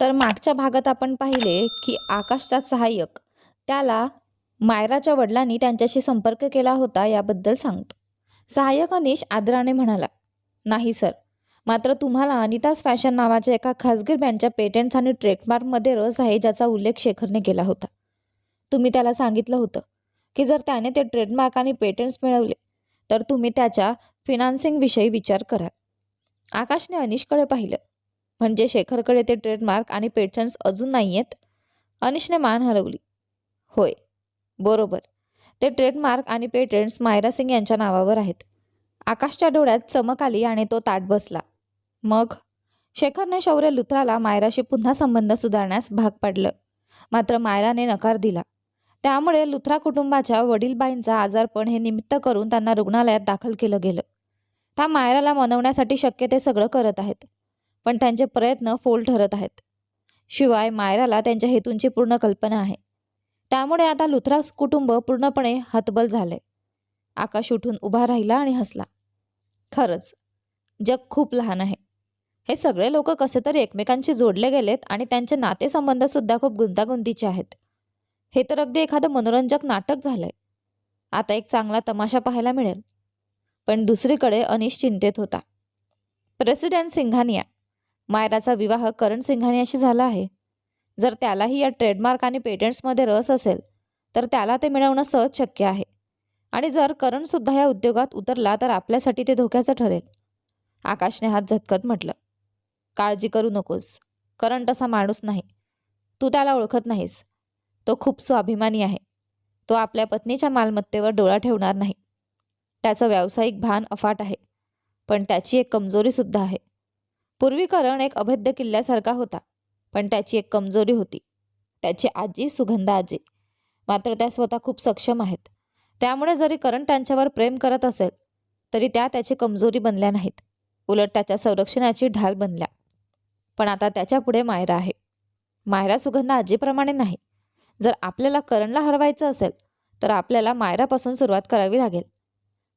तर मागच्या भागात आपण पाहिले की आकाशचा सहाय्यक त्याला मायराच्या वडिलांनी त्यांच्याशी संपर्क केला होता याबद्दल सांगतो. सहाय्यक अनिश आदराने म्हणाला नाही सर मात्र तुम्हाला अनितास फॅशन नावाच्या एका खाजगी ब्रँडच्या पेटंट्स आणि ट्रेडमार्कमध्ये रस आहे ज्याचा उल्लेख शेखरने केला होता. तुम्ही त्याला सांगितलं होतं की जर त्याने ते ट्रेडमार्क आणि पेटंट्स मिळवले तर तुम्ही त्याच्या फिनान्सिंगविषयी विचार कराल. आकाशने अनिशकडे पाहिलं. म्हणजे शेखरकडे ते ट्रेडमार्क आणि पेटंट्स अजून नाही आहेत अनिशने मान हलवली. होय बरोबर. ते ट्रेडमार्क आणि पेटंट्स मायरा सिंग यांच्या नावावर आहेत. आकाशच्या डोळ्यात चमक आली आणि तो ताट बसला. मग? शेखरने शौर्य लुथराला मायराशी पुन्हा संबंध सुधारण्यास भाग पाडलं. मात्र मायराने नकार दिला. त्यामुळे लुथरा कुटुंबाच्या वडीलबाईंचा आजारपण हे निमित्त करून त्यांना रुग्णालयात दाखल केलं गेलं. त्या मायराला मनवण्यासाठी शक्य ते सगळं करत आहेत. पण त्यांचे प्रयत्न फोल ठरत आहेत. शिवाय मायराला त्यांच्या हेतूंची पूर्ण कल्पना आहे. त्यामुळे आता लुथरास कुटुंब पूर्णपणे हतबल झाले. आकाश उठून उभा राहिला आणि हसला. खरंच जग खूप लहान आहे. हे सगळे लोक कसे तरी एकमेकांशी जोडले गेलेत आणि त्यांचे नातेसंबंधसुद्धा खूप गुंतागुंतीचे आहेत. हे तर अगदी एखादं मनोरंजक नाटक झालंय. आता एक चांगला तमाशा पाहायला मिळेल. पण दुसरीकडे अनिश चिंतेत होता. प्रेसिडेंट सिंघानिया मायराचा विवाह करण सिंघानियाशी झाला आहे. जर त्यालाही या ट्रेडमार्क आणि पेटंट्समध्ये रस असेल तर त्याला ते मिळवणं सहज शक्य आहे. आणि जर करणसुद्धा या उद्योगात उतरला तर आपल्यासाठी ते धोक्याचं ठरेल. आकाशने हात झटकत म्हटलं. काळजी करू नकोस. करण तसा माणूस नाही. तू त्याला ओळखत नाहीस. तो खूप स्वाभिमानी आहे. तो आपल्या पत्नीच्या मालमत्तेवर डोळा ठेवणार नाही. त्याचं व्यावसायिक भान अफाट आहे. पण त्याची एक कमजोरीसुद्धा आहे. पूर्वी करण एक अभेद्य किल्ल्यासारखा होता पण त्याची एक कमजोरी होती. त्याची आजी सुगंधा आजी. मात्र त्या स्वतः खूप सक्षम आहेत. त्यामुळे जरी करण त्यांच्यावर प्रेम करत असेल तरी त्या त्याची कमजोरी बनल्या नाहीत. उलट त्याच्या संरक्षणाची ढाल बनल्या. पण आता त्याच्यापुढे मायरा आहे. मायरा सुगंधा आजीप्रमाणे नाही. जर आपल्याला करणला हरवायचं असेल तर आपल्याला मायरापासून सुरुवात करावी लागेल.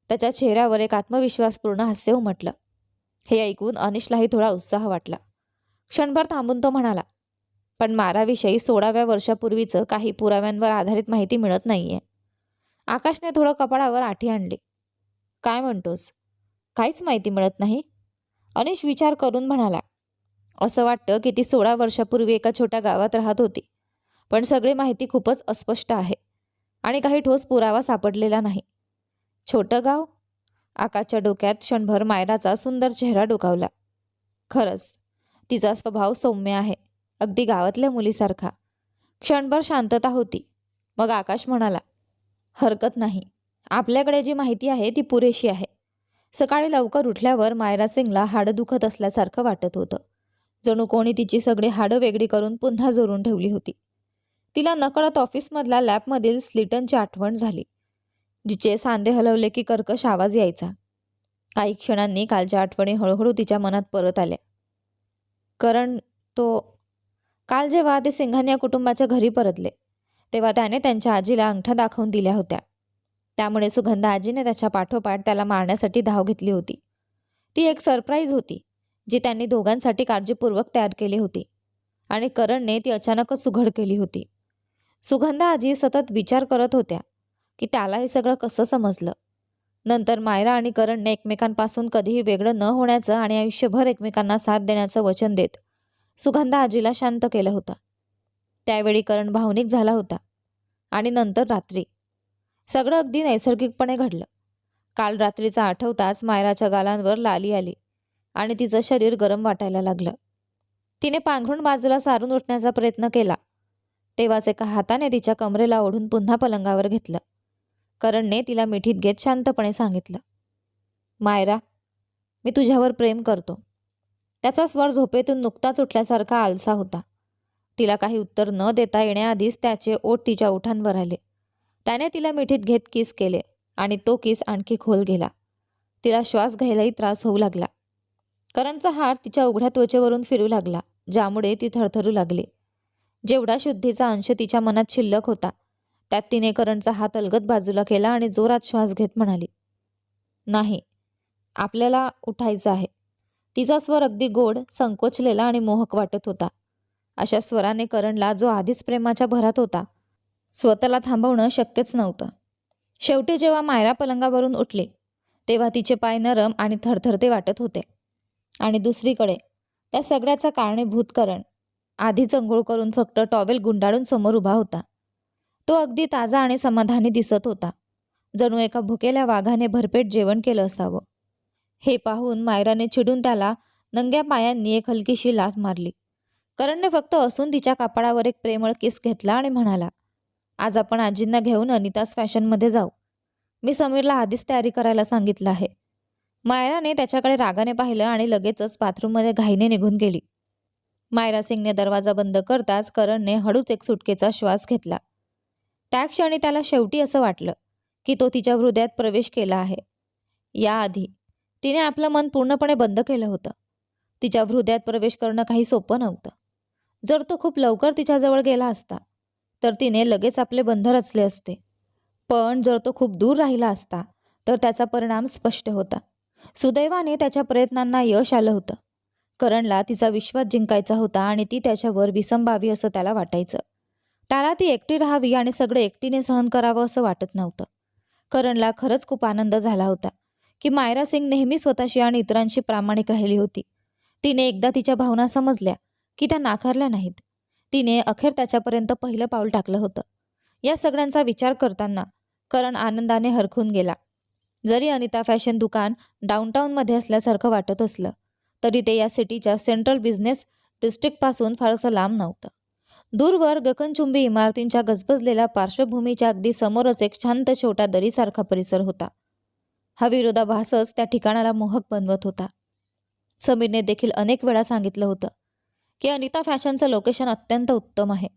त्याच्या चेहऱ्यावर एक आत्मविश्वासपूर्ण हास्य उमटलं. हे ऐकून अनिशलाही थोडा उत्साह वाटला. क्षणभर थांबून तो म्हणाला पण माराविषयी सोळाव्या वर्षापूर्वीचं काही पुराव्यांवर आधारित माहिती मिळत नाहीये. आकाशने थोडं कपाळावर आठी आणली. काय म्हणतोस? काहीच माहिती मिळत नाही? अनिश विचार करून म्हणाला असं वाटतं की ती सोळा वर्षापूर्वी एका छोट्या गावात राहत होती. पण सगळी माहिती खूपच अस्पष्ट आहे आणि काही ठोस पुरावा सापडलेला नाही. छोटं गाव आकाशच्या डोक्यात क्षणभर मायराचा सुंदर चेहरा डोकावला. खरंच तिचा स्वभाव सौम्य आहे अगदी गावातल्या मुलीसारखा. क्षणभर शांतता होती. मग आकाश म्हणाला हरकत नाही. आपल्याकडे जी माहिती आहे ती पुरेशी आहे. सकाळी लवकर उठल्यावर मायरा सिंगला हाडं दुखत असल्यासारखं वाटत होतं. जणू कोणी तिची सगळी हाडं वेगळी करून पुन्हा जोरून ठेवली होती. तिला नकळत ऑफिसमधल्या लॅबमधील स्लिटनची आठवण झाली. जिचे सांधे हलवले की कर्कश आवाज यायचा. काही क्षणांनी कालच्या आठवणी हळूहळू तिच्या मनात परत आल्या. कारण तो काल जेव्हा ते सिंघानिया कुटुंबाच्या घरी परतले तेव्हा त्याने त्यांच्या आजीला अंगठा दाखवून दिल्या होत्या. त्यामुळे सुगंधा आजीने त्याच्या पाठोपाठ त्याला मारण्यासाठी धाव घेतली होती. ती एक सरप्राईज होती जी त्यांनी दोघांसाठी काळजीपूर्वक तयार केली होती आणि करणने ती अचानकच सुघड केली होती. सुगंधा आजी सतत विचार करत होत्या. की त्याला हे सगळं कसं समजलं? नंतर मायरा आणि करणने एकमेकांपासून कधीही वेगळं न होण्याचं आणि आयुष्यभर एकमेकांना साथ देण्याचं वचन देत सुगंधा आजीला शांत केलं होतं. त्यावेळी करण भावनिक झाला होता. आणि नंतर रात्री. सगळं अगदी नैसर्गिकपणे घडलं. काल रात्रीचा आठवताच मायराच्या गालांवर लाली आली आणि तिचं शरीर गरम वाटायला लागलं. तिने पांघरून बाजूला सारून उठण्याचा प्रयत्न केला. तेव्हाच एका हाताने तिच्या कमरेला ओढून पुन्हा पलंगावर घेतलं. करणने तिला मिठीत घेत शांतपणे सांगितलं मायरा मी तुझ्यावर प्रेम करतो. त्याचा स्वर झोपेतून नुकताच उठल्यासारखा आलसा होता. तिला काही उत्तर न देता येण्याआधीच त्याचे ओठ तिच्या ओठांवर आले. त्याने तिला मिठीत घेत किस केले आणि तो किस आणखी खोल गेला. तिला श्वास घ्यायलाही त्रास होऊ लागला. करणचा हात तिच्या उघड्या त्वचेवरून फिरू लागला ज्यामुळे ती थरथरू लागली. जेवढा शुद्धीचा अंश तिच्या मनात शिल्लक होता त्यात तिने करणचा हात अलगद बाजूला केला आणि जोरात श्वास घेत म्हणाली नाही आपल्याला उठायचं आहे. तिचा स्वर अगदी गोड संकोचलेला आणि मोहक वाटत होता. अशा स्वराने करणला जो आधीच प्रेमाच्या भरात होता स्वतःला थांबवणं शक्यच नव्हतं. शेवटी जेव्हा मायरा पलंगावरून उठली तेव्हा तिचे पाय नरम आणि थरथरते वाटत होते. आणि दुसरीकडे त्या सगळ्याचा कारणीभूत करण आधीच अंघोळ करून फक्त टॉवेल गुंडाळून समोर उभा होता. तो अगदी ताजा आणि समाधानी दिसत होता. जणू एका भुकेल्या वाघाने भरपेट जेवण केलं असावं. हे पाहून मायराने चिडून त्याला नंग्या पायांनी एक हलकीशी लाथ मारली. करणने फक्त असून तिच्या कापडावर एक प्रेमळ किस घेतला आणि म्हणाला आज आपण आजींना घेऊन अनितास फॅशनमध्ये जाऊ. मी समीरला आधीच तयारी करायला सांगितलं आहे. मायराने त्याच्याकडे रागाने पाहिलं आणि लगेचच बाथरूममध्ये घाईने निघून गेली. मायरा सिंगने दरवाजा बंद करताच करणने हळूच एक सुटकेचा श्वास घेतला. त्या क्षणी त्याला शेवटी असं वाटलं की तो तिच्या हृदयात प्रवेश केला आहे. याआधी तिने आपलं मन पूर्णपणे बंद केलं होतं. तिच्या हृदयात प्रवेश करणं काही सोपं नव्हतं. जर तो खूप लवकर तिच्याजवळ गेला असता तर तिने लगेच आपले बंध रचले असते. पण जर तो खूप दूर राहिला असता तर त्याचा परिणाम स्पष्ट होता. सुदैवाने त्याच्या प्रयत्नांना यश आलं होतं. करणला तिचा विश्वास जिंकायचा होता आणि ती त्याच्यावर विसंबावी असं त्याला वाटायचं. त्याला ती एकटी राहावी आणि सगळं एकटीने सहन करावं असं वाटत नव्हतं. करणला खरंच खूप आनंद झाला होता की मायरा सिंग नेहमी स्वतःशी आणि इतरांशी प्रामाणिक राहिली होती. तिने एकदा तिच्या भावना समजल्या की त्या नाकारल्या नाहीत. तिने अखेर त्याच्यापर्यंत पहिलं पाऊल टाकलं होतं. या सगळ्यांचा विचार करताना करण आनंदाने हरखून गेला. जरी अनिता फॅशन दुकान डाऊनटाऊनमध्ये असल्यासारखं वाटत असलं तरी ते या सिटीच्या सेंट्रल बिझनेस डिस्ट्रिक्टपासून फारसं लांब नव्हतं. दूरवर गगनचुंबी इमारतींच्या गजबजलेल्या पार्श्वभूमीच्या अगदी समोरच एक शांत छोटा दरीसारखा परिसर होता. हा विरोधाभासच त्या ठिकाणाला मोहक बनवत होता. समीरने देखील अनेक वेळा सांगितलं होतं की अनिता फॅशनचं लोकेशन अत्यंत उत्तम आहे.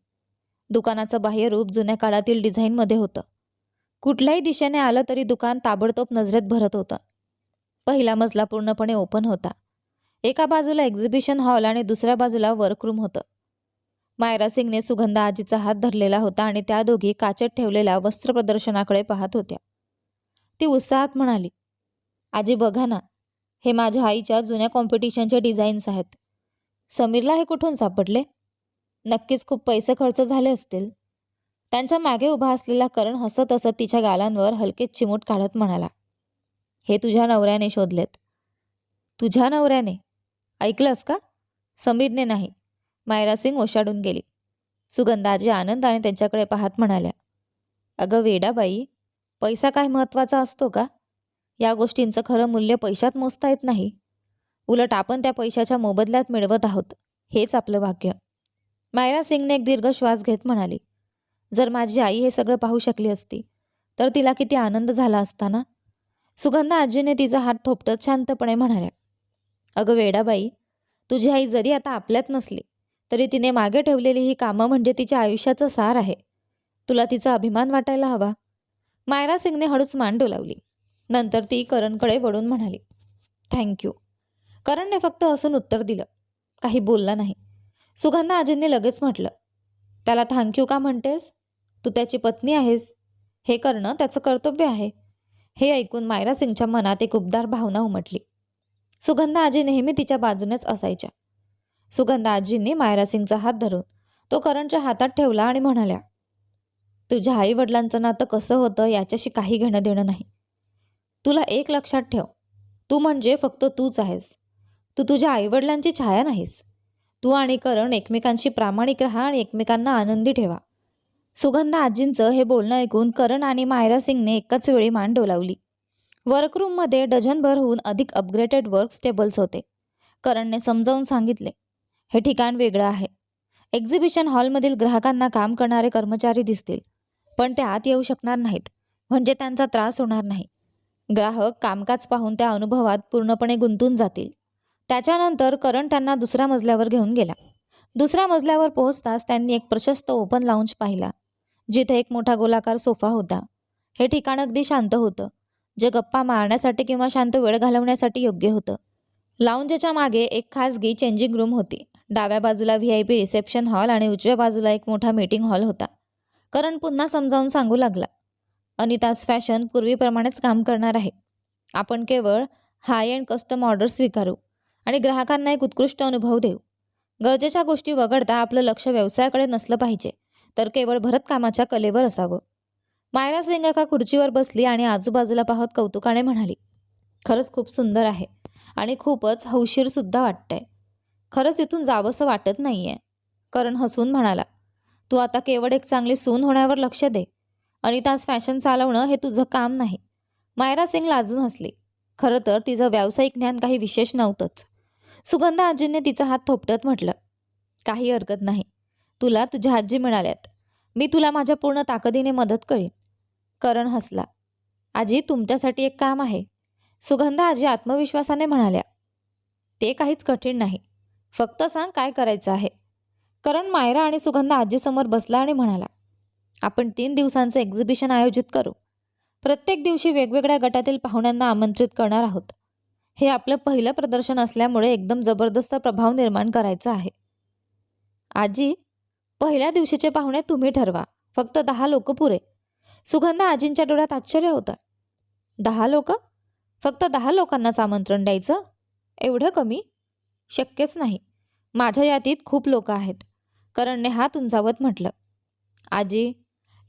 दुकानाचं बाह्य रूप जुन्या काळातील डिझाईनमध्ये होतं. कुठल्याही दिशेने आलं तरी दुकान ताबडतोब नजरेत भरत होतं. पहिला मजला पूर्णपणे ओपन होता. एका बाजूला एक्झिबिशन हॉल आणि दुसऱ्या बाजूला वर्करूम होतं. मायरा सिंगने सुगंधा आजीचा हात धरलेला होता आणि त्या दोघी काचेत ठेवलेल्या वस्त्र प्रदर्शनाकडे पाहत होत्या. ती उत्साहात म्हणाली आजी बघा ना हे माझ्या आईच्या जुन्या कॉम्पिटिशनचे डिझाईन्स आहेत. समीरला हे कुठून सापडले? नक्कीच खूप पैसे खर्च झाले असतील. त्यांच्या मागे उभा असलेला करण हसत हसत तिच्या गालांवर हलके चिमूट काढत म्हणाला हे तुझ्या नवऱ्याने शोधलेत. तुझ्या नवऱ्याने? ऐकलंस का? समीरने नाही. मायरा सिंग ओशाडून गेली. सुगंधाजी आनंदाने त्यांच्याकडे पाहत म्हणाल्या अगं वेडाबाई पैसा काय महत्त्वाचा असतो का? या गोष्टींचं खरं मूल्य पैशात मोजता येत नाही. उलट आपण त्या पैशाच्या मोबदल्यात मिळवत आहोत. हेच आपलं भाग्य. मायरा सिंगने एक दीर्घ श्वास घेत म्हणाली जर माझी आई हे सगळं पाहू शकली असती तर तिला किती आनंद झाला असता ना? सुगंधा आजीने तिचा हात थोपटत शांतपणे म्हणाल्या अगं वेडाबाई तुझी आई जरी आता आपल्यात नसली तरी तिने मागे ठेवलेली ही कामं म्हणजे तिच्या आयुष्याचं सार आहे. तुला तिचा अभिमान वाटायला हवा. मायरा सिंगने हळूच मान डोलावली. नंतर ती करणकडे वळून म्हणाली थँक्यू करणने फक्त हसून उत्तर दिलं. काही बोलला नाही. सुगंधा आजींनी लगेच म्हटलं त्याला थँक्यू का म्हणतेस? तू त्याची पत्नी आहेस. हे करणं त्याचं कर्तव्य आहे. हे ऐकून मायरा सिंगच्या मनात एक उबदार भावना उमटली. सुगंधा आजी नेहमी तिच्या बाजूनेच असायच्या. सुगंधा आजींनी मायरा सिंगचा हात धरून तो करणच्या हातात ठेवला आणि म्हणाल्या तुझ्या आई वडिलांचं नातं कसं होतं याच्याशी काही घेणं देणं नाही. तुला एक लक्षात ठेव तू म्हणजे फक्त तूच आहेस. तू तुझ्या आईवडिलांची छाया नाहीस. तू आणि करण एकमेकांशी प्रामाणिक राहा आणि एकमेकांना आनंदी ठेवा. सुगंधा आजींचं हे बोलणं ऐकून करण आणि मायरा सिंगने एकाच वेळी मान डोलावली. वर्करूममध्ये डझनभरहून अधिक अपग्रेडेड वर्क स्टेबल्स होते. करणने समजावून सांगितले हे ठिकाण वेगळं आहे. एक्झिबिशन हॉलमधील ग्राहकांना काम करणारे कर्मचारी दिसतील पण ते आत येऊ शकणार नाहीत म्हणजे त्यांचा त्रास होणार नाही. ग्राहक कामकाज पाहून त्या अनुभवात पूर्णपणे गुंतून जातील. त्याच्यानंतर करण त्यांना दुसऱ्या मजल्यावर घेऊन गेला. दुसऱ्या मजल्यावर पोहोचताच त्यांनी एक प्रशस्त ओपन लाऊंज पाहिला जिथे एक मोठा गोलाकार सोफा होता. हे ठिकाण अगदी शांत होतं जे गप्पा मारण्यासाठी किंवा शांत वेळ घालवण्यासाठी योग्य होतं. लाऊंजच्या मागे एक खासगी चेंजिंग रूम होती. डाव्या बाजूला V I P reception hall आणि उजव्या बाजूला एक मोठा मीटिंग हॉल होता. करण पुन्हा समजावून सांगू लागला. अनितास फॅशन पूर्वीप्रमाणेच काम करणार आहे. आपण केवळ हाय अँड कस्टम ऑर्डर स्वीकारू आणि ग्राहकांना एक उत्कृष्ट अनुभव देऊ. गरजेच्या गोष्टी वगळता आपलं लक्ष व्यवसायाकडे नसलं पाहिजे तर केवळ भरतकामाच्या कलेवर असावं. मायरा सिंग एका खुर्चीवर बसली आणि आजूबाजूला पाहत कौतुकाने म्हणाली खरंच खूप सुंदर आहे आणि खूपच हौशीरसुद्धा वाटतंय. खरंच इथून जावंसं वाटत नाही आहे करण हसून म्हणाला तू आता केवळ एक चांगली सून होण्यावर लक्ष दे. अनितास फॅशन चालवणं हे तुझं काम नाही. मायरा सिंग लाजून हसली. खरं तर तिचं व्यावसायिक ज्ञान काही विशेष नव्हतंच. सुगंधा आजींनी तिचा हात थोपटत म्हटलं काही हरकत नाही. तुला तुझ्या आजी मिळाल्यात. मी तुला माझ्या पूर्ण ताकदीने मदत करीन. करण हसला आजी तुमच्यासाठी एक काम आहे. सुगंधा आजी आत्मविश्वासाने म्हणाल्या ते काहीच कठीण नाही. फक्त सांग काय करायचं आहे. करण मायरा आणि सुगंधा आजीसमोर बसला आणि म्हणाला आपण तीन दिवसांचं एक्झिबिशन आयोजित करू. प्रत्येक दिवशी वेगवेगळ्या गटातील पाहुण्यांना आमंत्रित करणार आहोत. हे आपलं पहिलं प्रदर्शन असल्यामुळे एकदम जबरदस्त प्रभाव निर्माण करायचा आहे. आजी पहिल्या दिवशीचे पाहुणे तुम्ही ठरवा. फक्त दहा लोक पुरे. सुगंधा आजींच्या डोळ्यात आश्चर्य होतं. दहा लोक? फक्त दहा लोकांनाच आमंत्रण द्यायचं? एवढं कमी? शक्यच नाही. माझ्या यादीत खूप लोक आहेत. करणने हात उंचावत म्हटलं आजी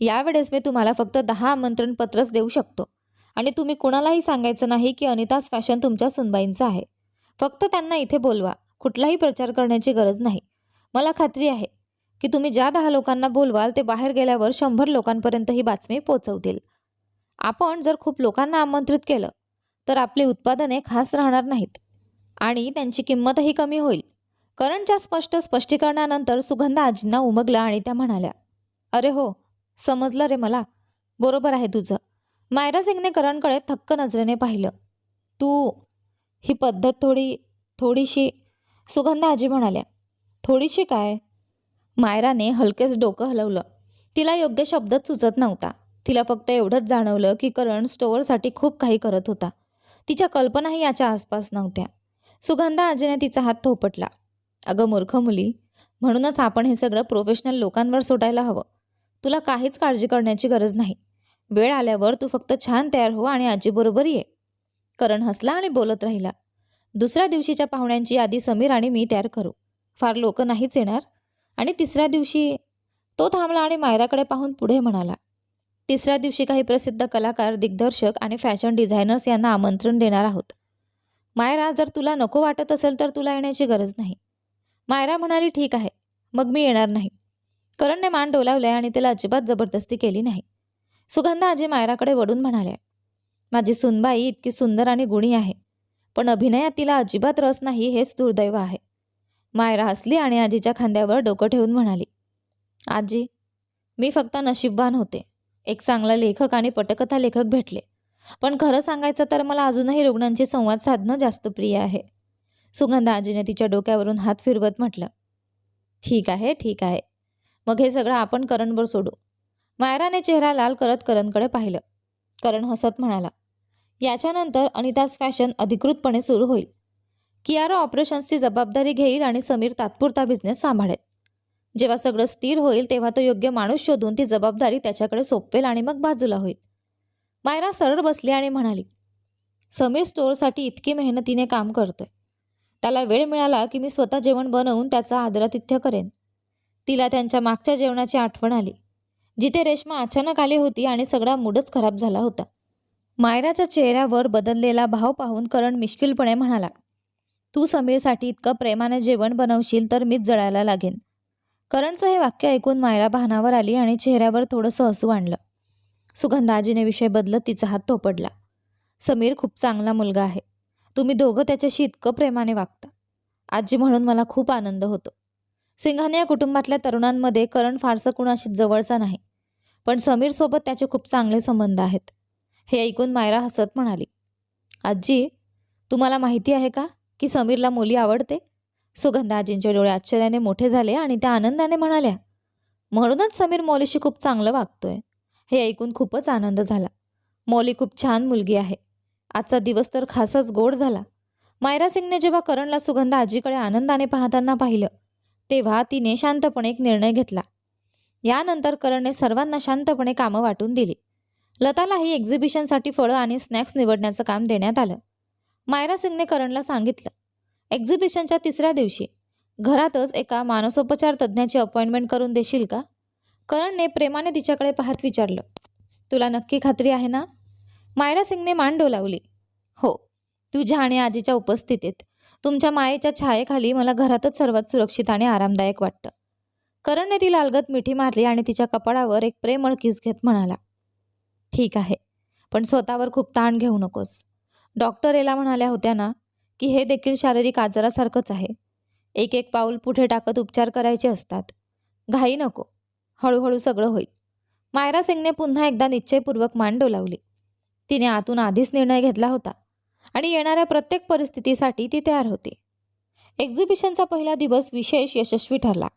यावेळेस मी तुम्हाला फक्त दहा आमंत्रण पत्रच देऊ शकतो. आणि तुम्ही कुणालाही सांगायचं नाही की अनिताज फॅशन तुमच्या सुनबाईंचं आहे. फक्त त्यांना इथे बोलवा. कुठलाही प्रचार करण्याची गरज नाही. मला खात्री आहे की तुम्ही ज्या दहा लोकांना बोलवाल ते बाहेर गेल्यावर शंभर लोकांपर्यंत ही बातमी पोचवतील. आपण जर खूप लोकांना आमंत्रित केलं तर आपली उत्पादने खास राहणार नाहीत. आणि त्यांची किंमतही कमी होईल. करणच्या स्पष्ट स्पष्टीकरणानंतर सुगंधा आजींना उमगला आणि त्या म्हणाल्या अरे हो समजलं रे मला. बरोबर आहे तुझं. मायरा सिंगने करणकडे थक्क नजरेने पाहिलं. तू ही पद्धत थोडी थोडीशी सुगंधा आजी म्हणाल्या थोडीशी काय मायराने हलकेच डोकं हलवलं. तिला योग्य शब्दच सुचत नव्हता. तिला फक्त एवढंच जाणवलं की करण स्टोअरसाठी खूप काही करत होता. तिच्या कल्पनाही याच्या आसपास नव्हत्या. सुगंधा आजीने तिचा हात थोपटला. अगं मूर्ख मुली म्हणूनच आपण हे सगळं प्रोफेशनल लोकांवर सोडायला हवं. तुला काहीच काळजी करण्याची गरज नाही. वेळ आल्यावर तू फक्त छान तयार हो आणि आजीबरोबर ये. करण हसला आणि बोलत राहिला. दुसऱ्या दिवशीच्या पाहुण्यांची यादी समीर आणि मी तयार करू. फार लोक नाहीच येणार. आणि तिसऱ्या दिवशी तो थांबला आणि मायराकडे पाहून पुढे म्हणाला. तिसऱ्या दिवशी काही प्रसिद्ध कलाकार दिग्दर्शक आणि फॅशन डिझायनर्स यांना आमंत्रण देणार आहोत. मायरा जर तुला नको वाटत असेल तर तुला येण्याची गरज नाही. मायरा म्हणाली ठीक आहे मग मी येणार नाही. करणने मान डोलावले आणि त्याला अजिबात जबरदस्ती केली नाही. सुगंधा आजी मायराकडे वळून म्हणाल्या माझी सुनबाई इतकी सुंदर आणि गुणी आहे पण अभिनयात तिला अजिबात रस नाही हेच दुर्दैव आहे. मायरा हसली आणि आजीच्या खांद्यावर डोकं ठेवून म्हणाली आजी मी फक्त नशीबवान होते. एक चांगला लेखक आणि पटकथा लेखक भेटले. पण खरं सांगायचं तर मला अजूनही रुग्णांशी संवाद साधणं जास्त प्रिय आहे. सुगंधा आजीने तिच्या डोक्यावरून हात फिरवत म्हटलं ठीक आहे ठीक आहे. मग हे सगळं आपण करणवर सोडू. मायराने चेहरा लाल करत करणकडे पाहिलं. करण हसत म्हणाला याच्यानंतर अनिताज फॅशन अधिकृतपणे सुरू होईल. कियारा ऑपरेशन्सची जबाबदारी घेईल आणि समीर तात्पुरता बिझनेस सांभाळेल. जेव्हा सगळं स्थिर होईल तेव्हा तो योग्य माणूस शोधून ती जबाबदारी त्याच्याकडे सोपवेल आणि मग बाजूला होईल. मायरा सरळ बसली आणि म्हणाली समीर स्टोअरसाठी इतकी मेहनतीने काम करतोय. त्याला वेळ मिळाला की मी स्वतः जेवण बनवून त्याचा आदरातिथ्य करेन. तिला त्यांच्या मागच्या जेवणाची आठवण आली जिथे रेश्मा अचानक आली होती आणि सगळा मूडच खराब झाला होता. मायराच्या चेहऱ्यावर बदललेला भाव पाहून करण मिश्किलपणे म्हणाला तू समीरसाठी इतकं प्रेमाने जेवण बनवशील तर मीच जळायला लागेन. करणचं हे वाक्य ऐकून मायरा भानावर आली आणि चेहऱ्यावर थोडंसं हसू आणलं. सुगंधाजीने विषय बदलत तिचा हात थोपडला. समीर खूप चांगला मुलगा आहे. तुम्ही दोघं त्याच्याशी इतकं प्रेमाने वागता. आजी म्हणून मला खूप आनंद होतो. सिंघाने या कुटुंबातल्या तरुणांमध्ये करण फारसं कुणाशी जवळचा नाही पण समीरसोबत त्याचे खूप चांगले संबंध आहेत. हे ऐकून मायरा हसत म्हणाली आजी तुम्हाला माहिती आहे का की समीरला मुली आवडते? सुगंधा आजींचे डोळे आश्चर्याने मोठे झाले आणि त्या आनंदाने म्हणाल्या म्हणूनच समीर मौलीशी खूप चांगलं वागतोय. हे ऐकून खूपच आनंद झाला. मौली खूप छान मुलगी आहे. आजचा दिवस तर खासच गोड झाला. मायरा सिंगने जेव्हा करणला सुगंधा आजीकडे आनंदाने पाहताना पाहिलं तेव्हा तिने शांतपणे एक निर्णय घेतला. यानंतर करणने सर्वांना शांतपणे कामं वाटून दिली. लतालाही एक्झिबिशनसाठी फळं आणि स्नॅक्स निवडण्याचं काम देण्यात आलं. मायरा सिंगने करणला सांगितलं एक्झिबिशनच्या तिसऱ्या दिवशी घरातच एका मानसोपचार तज्ज्ञाची अपॉइंटमेंट करून देशील का? करणने प्रेमाने तिच्याकडे पाहत विचारलं तुला नक्की खात्री आहे ना? मायरा सिंगने मान डोलावली. हो तुझ्या आणि आजीच्या उपस्थितीत. तुमच्या मायेच्या छायेखाली मला घरातच सर्वात सुरक्षित आणि आरामदायक वाटतं. करणने ती लालगत मिठी मारली आणि तिच्या कपाळावर एक प्रेमळ किस घेत म्हणाला ठीक आहे पण स्वतःवर खूप ताण घेऊ नकोस. डॉक्टर एला म्हणाल्या होत्या ना की हे देखील शारीरिक आजारासारखंच आहे. एक एक पाऊल पुढे टाकत उपचार करायचे असतात. घाई नको. हळूहळू सगळं होईल. मायरा सिंगने पुन्हा एकदा निश्चयपूर्वक मान डोलावली. तिने आतून आधीच निर्णय घेतला होता आणि येणाऱ्या प्रत्येक परिस्थितीसाठी ती तयार होती. एक्झिबिशनचा पहिला दिवस विशेष यशस्वी ठरला.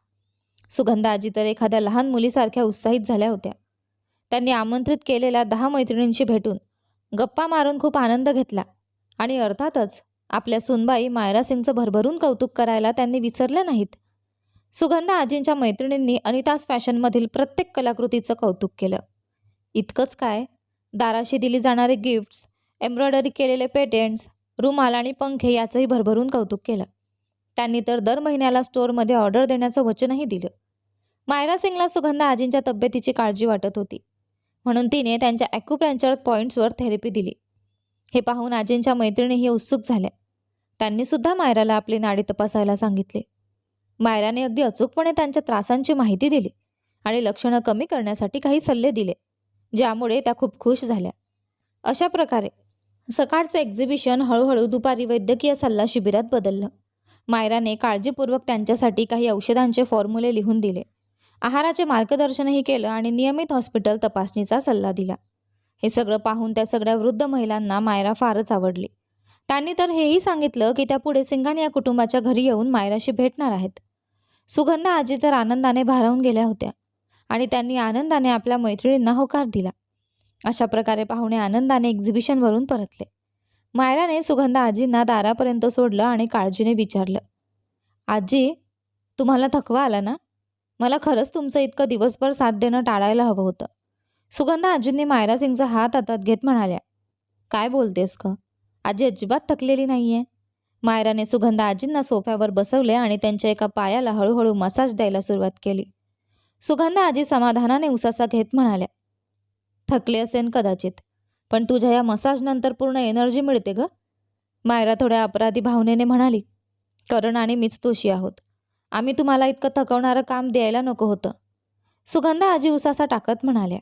सुगंधा आजी तर एखाद्या लहान मुलीसारख्या उत्साहित झाल्या होत्या. त्यांनी आमंत्रित केलेल्या दहा मैत्रिणींशी भेटून गप्पा मारून खूप आनंद घेतला आणि अर्थातच आपल्या सुनबाई मायरा सिंगचं भरभरून कौतुक करायला त्यांनी विसरले नाहीत. सुगंधा आजींच्या मैत्रिणींनी अनितास फॅशनमधील प्रत्येक कलाकृतीचं कौतुक केलं. इतकंच काय? दाराशी दिली जाणारे गिफ्ट्स एम्ब्रॉयडरी केलेले पेटेंट्स रुमाल आणि पंखे याचंही भरभरून कौतुक केलं. त्यांनी तर दर महिन्याला स्टोअरमध्ये ऑर्डर देण्याचं वचनही दिलं. मायरा सिंगला सुगंधा आजींच्या तब्येतीची काळजी वाटत होती. म्हणून तिने त्यांच्या ॲक्युप्रँचर पॉईंट्सवर थेरपी दिली. हे पाहून आजींच्या मैत्रिणीही उत्सुक झाल्या. त्यांनीसुद्धा मायराला आपली नाडी तपासायला सांगितले. मायराने अगदी अचूकपणे त्यांच्या त्रासांची माहिती दिली आणि लक्षणं कमी करण्यासाठी काही सल्ले दिले ज्यामुळे त्या खूप खुश झाल्या. अशा प्रकारे सकाळचं एक्झिबिशन हळूहळू दुपारी वैद्यकीय सल्ला शिबिरात बदललं. मायराने काळजीपूर्वक त्यांच्यासाठी काही औषधांचे फॉर्म्युले लिहून दिले. आहाराचे मार्गदर्शनही केलं आणि नियमित हॉस्पिटल तपासणीचा सल्ला दिला. हे सगळं पाहून त्या सगळ्या वृद्ध महिलांना मायरा फारच आवडली. त्यांनी तर हेही सांगितलं की त्या पुढे या कुटुंबाच्या घरी येऊन मायराशी भेटणार आहेत. सुगंधा आजी तर आनंदाने भारावून गेल्या होत्या आणि त्यांनी आनंदाने आपल्या मैत्रिणींना होकार दिला. अशा प्रकारे पाहुणे आनंदाने एक्झिबिशनवरून परतले. मायराने सुगंधा आजींना दारापर्यंत सोडलं आणि काळजीने विचारलं आजी तुम्हाला थकवा आला ना? मला खरंच तुमचं इतकं दिवसभर साथ देणं टाळायला हवं होतं. सुगंधा आजींनी मायरा सिंगचा हात हातात घेत म्हणाल्या काय बोलतेस का आजी अजिबात थकलेली नाहीये. मायराने सुगंधा आजींना सोफ्यावर बसवले आणि त्यांच्या एका पायाला हळूहळू मसाज द्यायला सुरुवात केली. सुगंधा आजी समाधानाने उसासा घेत म्हणाल्या थकले असेन कदाचित पण तुझ्या या मसाजनंतर पूर्ण एनर्जी मिळते ग. मायरा थोड्या अपराधी भावनेने म्हणाली करण आणि मीच दोषी आहोत. आम्ही तुम्हाला इतकं थकवणारं काम द्यायला नको होतं. सुगंधा आजी उसासा टाकत म्हणाल्या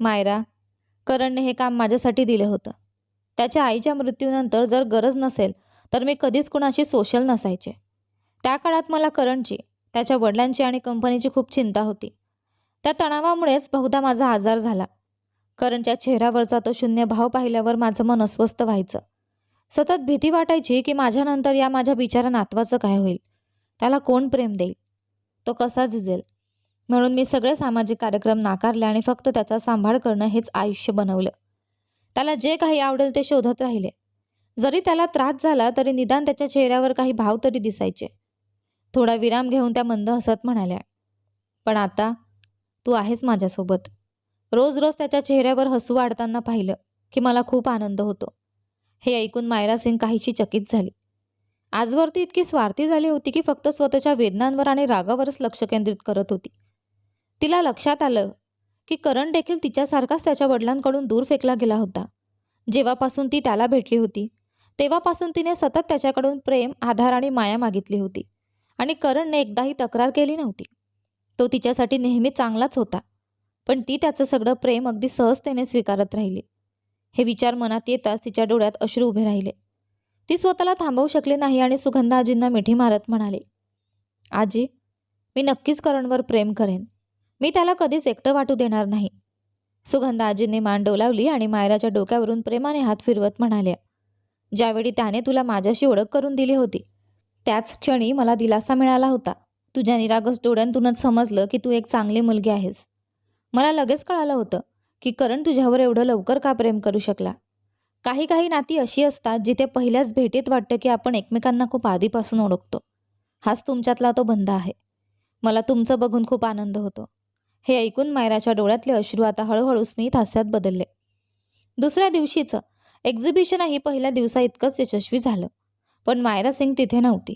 मायरा करणने हे काम माझ्यासाठी दिलं होतं. त्याच्या आईच्या मृत्यूनंतर जर गरज नसेल तर मी कधीच कुणाशी सोशल नसायचे. त्या काळात मला करणची त्याच्या वडिलांची आणि कंपनीची खूप चिंता होती. त्या तणावामुळेच बहुधा माझा आजार झाला. करणच्या चेहऱ्यावरचा तो शून्य भाव पाहिल्यावर माझं मन अस्वस्थ व्हायचं. सतत भीती वाटायची की माझ्यानंतर या माझ्या बिचारा नातवाचं काय होईल? त्याला कोण प्रेम देईल? तो कसा झिजेल? म्हणून मी सगळे सामाजिक कार्यक्रम नाकारले आणि फक्त त्याचा सांभाळ करणं हेच आयुष्य बनवलं. त्याला जे काही आवडेल ते शोधत राहिले. जरी त्याला त्रास झाला तरी निदान त्याच्या चेहऱ्यावर काही भाव तरी दिसायचे. थोडा विराम घेऊन त्या मंद हसत म्हणाल्या पण आता तू आहेस माझ्यासोबत. रोज रोज त्याच्या चेहऱ्यावर हसू वाढताना पाहिलं की मला खूप आनंद होतो. हे ऐकून मायरा सिंग काहीशी चकित झाली. आजवर ती इतकी स्वार्थी झाली होती की फक्त स्वतःच्या वेदनांवर आणि रागावरच लक्ष केंद्रित करत होती. तिला लक्षात आलं की करण देखील तिच्यासारखाच त्याच्या वडिलांकडून दूर फेकला गेला होता. जेव्हापासून ती त्याला भेटली होती तेव्हापासून तिने सतत त्याच्याकडून प्रेम आधार आणि माया मागितली होती. आणि करणने एकदाही तक्रार केली नव्हती. तो तिच्यासाठी नेहमी चांगलाच होता. पण ती त्याचं सगळं प्रेम अगदी सहजतेने स्वीकारत राहिली. हे विचार मनात येताच तिच्या डोळ्यात अश्रू उभे राहिले. ती स्वतःला थांबवू शकली नाही आणि सुगंधा आजींना मिठी मारत म्हणाली आजी मी नक्कीच करणवर प्रेम करेन. मी त्याला कधीच एकटं वाटू देणार नाही. सुगंधा आजींनी मान डोलावली आणि मायराच्या डोक्यावरून प्रेमाने हात फिरवत म्हणाल्या ज्यावेळी त्याने तुला माझ्याशी ओळख करून दिली होती त्याच क्षणी मला दिलासा मिळाला होता. तुझ्या निरागस डोळ्यांतूनच समजलं की तू एक चांगली मुलगी आहेस. मला लगेच कळालं होतं की करण तुझ्यावर एवढं लवकर का प्रेम करू शकला? काही काही नाती अशी असतात जिथे पहिल्याच भेटीत वाटतं की आपण एकमेकांना खूप आधीपासून ओळखतो. हाच तुमच्यातला तो बंध आहे. मला तुमचं बघून खूप आनंद होतो. हे ऐकून मायराच्या डोळ्यातले अश्रू आता हळूहळू स्मित हास्यात बदलले. दुसऱ्या दिवशीचं एक्झिबिशनही पहिल्या दिवसा इतकंच यशस्वी झालं. पण मायरा सिंग तिथे नव्हती.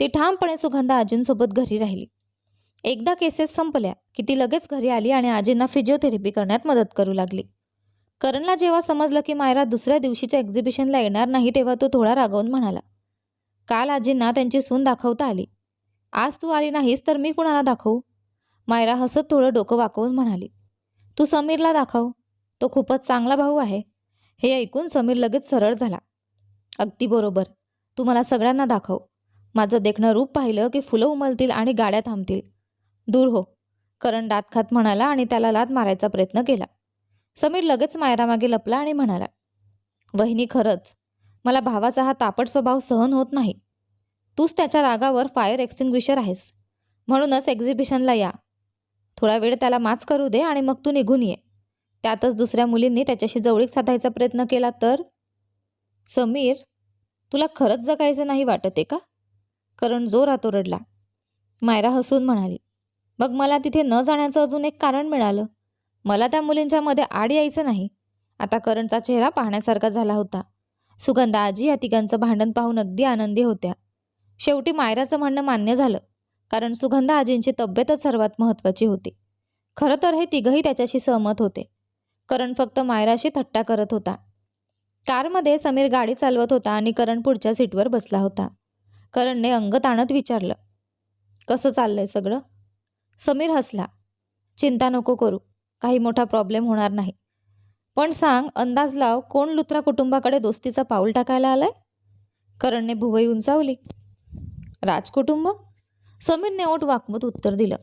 ती ठामपणे सुगंधा आजींसोबत घरी राहिली. एकदा केसेस संपल्या की ती लगेच घरी आली आणि आजींना फिजिओथेरपी करण्यात मदत करू लागली. करणला जेव्हा समजलं की मायरा दुसऱ्या दिवशीच्या एक्झिबिशनला येणार नाही तेव्हा तो थोडा रागावून म्हणाला काल आजींना त्यांची सून दाखवता आली. आज तू आली नाहीस तर मी कुणाला दाखवू? मायरा हसत थोडं डोकं वाकवून म्हणाली तू समीरला दाखव. तो खूपच चांगला भाऊ आहे. हे ऐकून समीर लगेच सरळ झाला. अगदी बरोबर. तू मला सगळ्यांना दाखव. माझं देखणं रूप पाहिलं की फुलं उमलतील आणि गाड्या थांबतील. दूर हो. करण दात खात म्हणाला आणि त्याला लाद मारायचा प्रयत्न केला. समीर लगेच मायरामागे लपला आणि म्हणाला वहिनी खरंच. मला भावाचा हा तापट स्वभाव सहन होत नाही. तूच त्याच्या रागावर फायर एक्स्टिंग्विशर आहेस. म्हणूनच एक्झिबिशनला या. थोडा वेळ त्याला माच करू दे आणि मग तू निघून ये. त्यातच दुसऱ्या मुलींनी त्याच्याशी जवळीक साधायचा प्रयत्न केला तर? समीर तुला खरंच जगायचं नाही वाटत आहे का? करण जोरात ओरडला. मायरा हसून म्हणाली मग मला तिथे न जाण्याचं अजून एक कारण मिळालं. मला त्या मुलींच्या मध्ये आड यायचं नाही. आता करणचा चेहरा पाहण्यासारखा झाला होता. सुगंधा आजी या तिघांचं भांडण पाहून अगदी आनंदी होत्या. शेवटी मायराचं म्हणणं मान्य झालं कारण सुगंधा आजींची तब्येतच सर्वात महत्त्वाची होती. खरं तर हे तिघंही त्याच्याशी सहमत होते. करण फक्त मायराशी थट्टा करत होता. कारमध्ये समीर गाडी चालवत होता आणि करण पुढच्या सीटवर बसला होता. करणने अंग ताणत विचारलं कसं चाललंय सगळं? समीर हसला चिंता नको करू काही मोठा प्रॉब्लेम होणार नाही. पण सांग अंदाज लाव कोण लुत्रा कुटुंबाकडे दोस्तीचं पाऊल टाकायला आलाय? करणने भुवई उंचावली. राजकुटुंब? समीरने ओठ वाकवत उत्तर दिलं.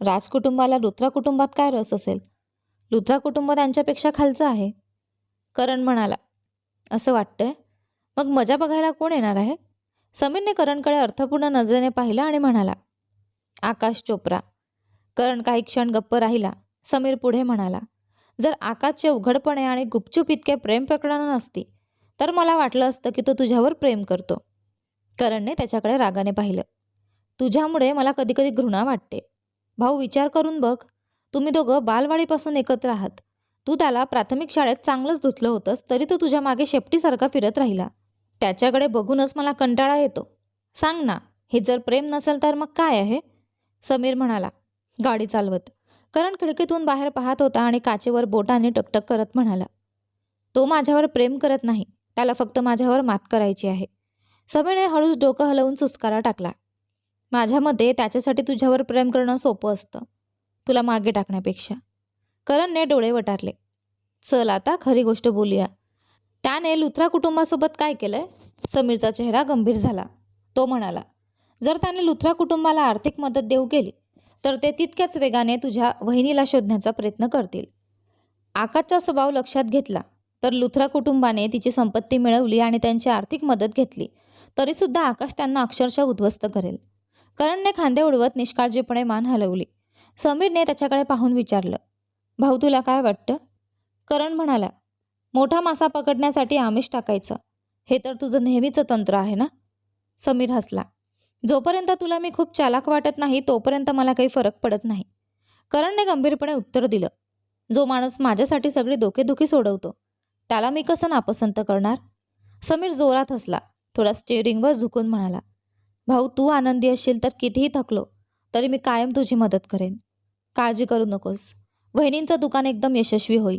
राजकुटुंबाला लुत्रा कुटुंबात काय रस असेल? लुथरा कुटुंब त्यांच्यापेक्षा खालचं आहे. करण म्हणाला असं वाटतंय? मग मजा बघायला कोण येणार आहे? समीरने करणकडे अर्थपूर्ण नजरेने पाहिलं आणि म्हणाला आकाश चोप्रा. करण काही क्षण गप्प राहिला. समीर पुढे म्हणाला जर आकाशचे उघडपणे आणि गुपचूप इतके प्रेम प्रकरण नसती तर मला वाटलं असतं की तो तुझ्यावर प्रेम करतो. करणने त्याच्याकडे रागाने पाहिलं तुझ्यामुळे मला कधीकधी घृणा वाटते. भाऊ विचार करून बघ. तुम्ही दोघं बालवाडीपासून एकत्र आहात. तू त्याला प्राथमिक शाळेत चांगलंच धुतलं होतंस तरी तो तुझ्या मागे शेपटीसारखा फिरत राहिला. त्याच्याकडे बघूनच मला कंटाळा येतो. सांग ना हे जर प्रेम नसेल तर मग काय आहे? समीर म्हणाला. गाडी चालवत. करण खिडकीतून बाहेर पाहत होता आणि काचेवर बोटाने टकटक करत म्हणाला. तो माझ्यावर प्रेम करत नाही त्याला फक्त माझ्यावर मात करायची आहे. समीरने हळूच डोकं हलवून सुस्कारा टाकला. माझ्या मते त्याच्यासाठी तुझ्यावर प्रेम करणं सोपं असतं. तुला मागे टाकण्यापेक्षा. करणने डोळे वटारले. चल आता खरी गोष्ट बोलूया. त्याने लुथरा कुटुंबासोबत काय केलंय? समीरचा चेहरा गंभीर झाला. तो म्हणाला जर त्याने लुथरा कुटुंबाला आर्थिक मदत देऊ केली तर ते तितक्याच वेगाने तुझ्या वहिनीला शोधण्याचा प्रयत्न करतील. आकाशचा स्वभाव लक्षात घेतला तर लुथरा कुटुंबाने तिची संपत्ती मिळवली आणि त्यांची आर्थिक मदत घेतली तरीसुद्धा आकाश त्यांना अक्षरशः उद्ध्वस्त करेल. करणने खांदे उडवत निष्काळजीपणे मान हलवली. समीरने त्याच्याकडे पाहून विचारलं भाऊ तुला काय वाटतं? करण म्हणाला मोठा मासा पकडण्यासाठी आमिष टाकायचं. हे तर तुझं नेहमीचं तंत्र आहे ना? समीर हसला जोपर्यंत तुला मी खूप चालाक वाटत नाही तोपर्यंत मला काही फरक पडत नाही. करणने गंभीरपणे उत्तर दिलं जो माणूस माझ्यासाठी सगळी डोकेदुखी सोडवतो त्याला मी कसं नापसंत करणार? समीर जोरात हसला थोडा स्टेअरिंगवर झुकून म्हणाला भाऊ तू आनंदी असशील तर कितीही थकलो तरी मी कायम तुझी मदत करेन. काळजी करू नकोस. वहिनींचं दुकान एकदम यशस्वी होईल.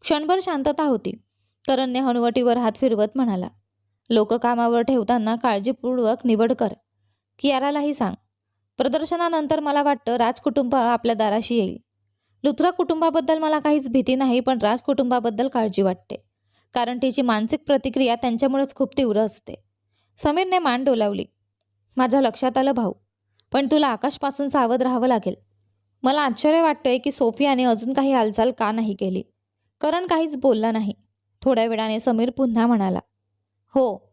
क्षणभर शांतता होती. करणने हनुवटीवर हात फिरवत म्हणाला लोक कामावर ठेवताना काळजीपूर्वक निवड कर. कियारालाही सांग. प्रदर्शनानंतर मला वाटतं राजकुटुंब आपल्या दाराशी येईल. लुथरा कुटुंबाबद्दल मला काहीच भीती नाही पण राजकुटुंबाबद्दल काळजी वाटते. कारण तिची मानसिक प्रतिक्रिया त्यांच्यामुळेच खूप तीव्र असते. समीरने मान डोलावली. माझ्या लक्षात आलं भाऊ पण तुला आकाशपासून सावध राहावं लागेल. मला आश्चर्य वाटतंय की सोफियाने अजून काही हालचाल का नाही केली. करण काहीच बोलला नाही. थोड्या वेळाने समीर पुन्हा म्हणाला हो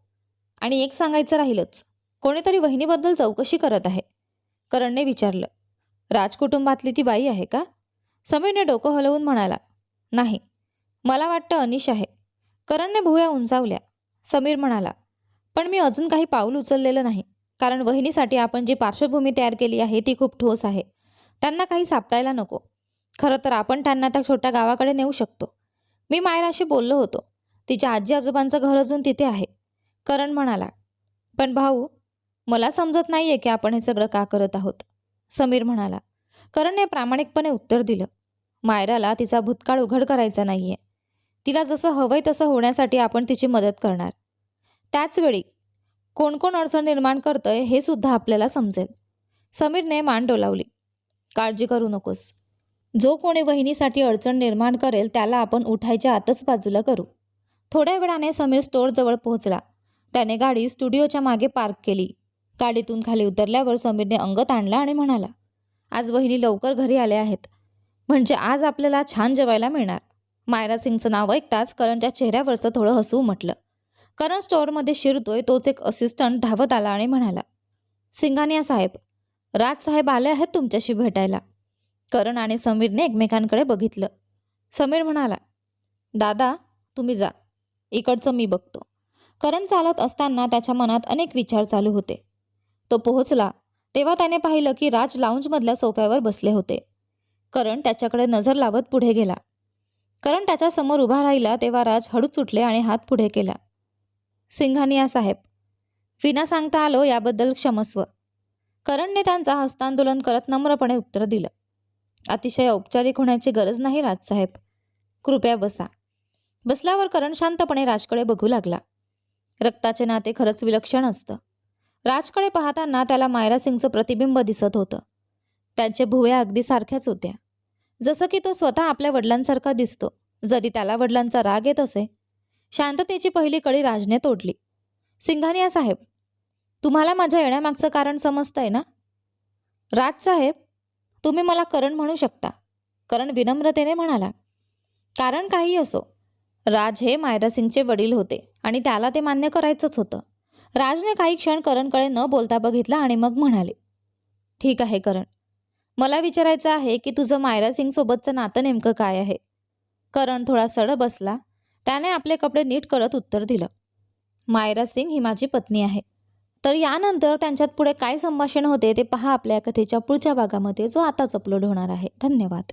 आणि एक सांगायचं राहिलंच. कोणीतरी वहिनीबद्दल चौकशी करत आहे. करणने विचारलं राजकुटुंबातली ती बाई आहे का? समीरने डोकं हलवून म्हणाला नाही. मला वाटतं अनिश आहे. करणने भुया उंचावल्या. समीर म्हणाला पण मी अजून काही पाऊल उचललेलं नाही. कारण वहिनीसाठी आपण जी पार्श्वभूमी तयार केली आहे ती खूप ठोस आहे. त्यांना काही सापडायला नको. खरं तर आपण त्यांना त्या छोट्या गावाकडे नेऊ शकतो. मी मायराशी बोललो होतो. तिच्या आजी आजोबांचं घर अजून तिथे आहे. करण म्हणाला पण भाऊ मला समजत नाही आहे की आपण हे सगळं का करत आहोत. समीर म्हणाला करणने प्रामाणिकपणे उत्तर दिलं. मायराला तिचा भूतकाळ उघड करायचा नाही आहे तिला जसं हवंय तसं होण्यासाठी आपण तिची मदत करणार. त्याचवेळी कोण कोण अडचण निर्माण करतंय हे सुद्धा आपल्याला समजेल. समीरने मान डोलावली. काळजी करू नकोस. जो कोणी वहिनीसाठी अडचण निर्माण करेल त्याला आपण उठायच्या आतच बाजूला करू. थोड्या वेळाने समीर स्टोअरजवळ पोहोचला. त्याने गाडी स्टुडिओच्या मागे पार्क केली. गाडीतून खाली उतरल्यावर समीरने अंगत आणला आणि म्हणाला आज वहिनी लवकर घरी आल्या आहेत. म्हणजे आज आपल्याला छान जेवायला मिळणार. मायरा सिंगचं नाव ऐकताच करणच्या चेहऱ्यावरचं थोडं हसू म्हटलं. करण स्टोअरमध्ये शिरतोय तोच एक असिस्टंट धावत आला आणि म्हणाला सिंघानिया साहेब राज साहेब आले आहेत तुमच्याशी भेटायला. करण आणि समीरने एकमेकांकडे बघितलं. समीर म्हणाला दादा तुम्ही जा. इकडचं मी बघतो. करण चालत असताना त्याच्या मनात अनेक विचार चालू होते. तो पोहोचला तेव्हा त्याने पाहिलं की राज लाऊंजमधल्या सोफ्यावर बसले होते. करण त्याच्याकडे नजर लावत पुढे गेला. करण त्याच्यासमोर उभा राहिला तेव्हा राज हळूच उठले आणि हात पुढे केला. सिंघानिया साहेब. विना सांगता आलो याबद्दल क्षमस्व. करणने त्यांचा हस्तांदोलन करत नम्रपणे उत्तर दिलं. अतिशय औपचारिक होण्याची गरज नाही राजसाहेब कृपया बसा. बसल्यावर करण शांतपणे राजकडे बघू लागला. रक्ताचे नाते खरंच विलक्षण असतं. राजकडे पाहताना त्याला मायरा सिंगचं प्रतिबिंब दिसत होतं. त्यांचे भुवया अगदी सारख्याच होत्या. जसं की तो स्वतः आपल्या वडिलांसारखा दिसतो. जरी त्याला वडिलांचा राग येत असे शांततेची पहिली कडी राजने तोडली. सिंघानिया साहेब तुम्हाला माझ्या येण्यामागचं कारण समजतंय ना? राज साहेब तुम्ही मला करण म्हणू शकता. करण विनम्रतेने म्हणाला कारण काही असो. राज हे मायरा सिंगचे वडील होते आणि त्याला ते मान्य करायचंच होतं. राजने काही क्षण करणकडे न बोलता बघितला आणि मग म्हणाले ठीक आहे करण. मला विचारायचं आहे की तुझं मायरासिंगसोबतचं नातं नेमकं काय आहे? करण थोडा सड बसला त्याने आपले कपडे नीट करत उत्तर दिलं. मायरा सिंग ही माझी पत्नी आहे. तर यानंतर त्यांच्यात पुढे काय संभाषण होते ते पहा आपल्या कथेच्या पुढच्या भागामध्ये जो आताच अपलोड होणार आहे. धन्यवाद.